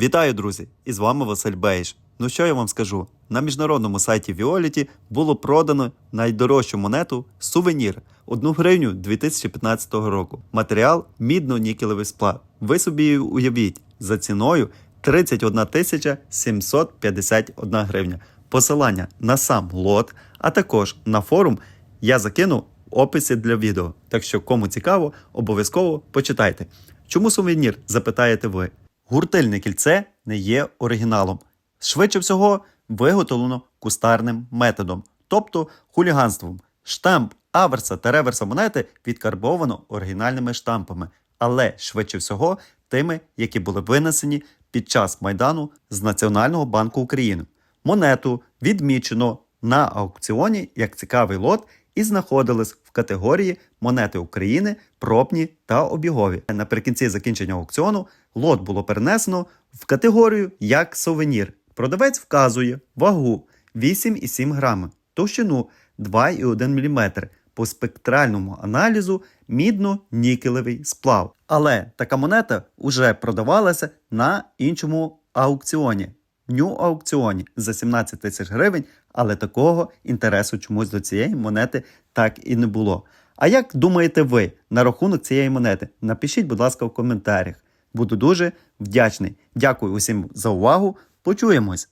Вітаю, друзі! І з вами Василь Бейш. Ну що я вам скажу? На міжнародному сайті Violet було продано найдорожчу монету сувенір 1 гривню 2015 року. Матеріал мідно-нікелевий сплав. Ви собі уявіть за ціною 31 тисяча 751 гривня. Посилання на сам лот, а також на форум я закину в описі для відео. Так що, кому цікаво, обов'язково почитайте. Чому сувенір? запитаєте ви. Гуртильне кільце не є оригіналом. Швидше всього, виготовлено кустарним методом, тобто хуліганством. Штамп аверса та реверса монети відкарбовано оригінальними штампами, але швидше всього тими, які були винесені під час майдану з Національного банку України. Монету відмічено на аукціоні як цікавий лот і знаходились в категорії монети України, пробні та обігові. Наприкінці закінчення аукціону лот було перенесено в категорію як сувенір. Продавець вказує вагу 8,7 грами, товщину 2,1 мм. По спектральному аналізу мідно-нікелевий сплав. Але така монета вже продавалася на іншому аукціоні. Ню аукціоні за 17 тисяч гривень, але такого інтересу чомусь до цієї монети так і не було. А як думаєте ви на рахунок цієї монети? Напишіть, будь ласка, в коментарях. Буду дуже вдячний. Дякую усім за увагу. Почуємось!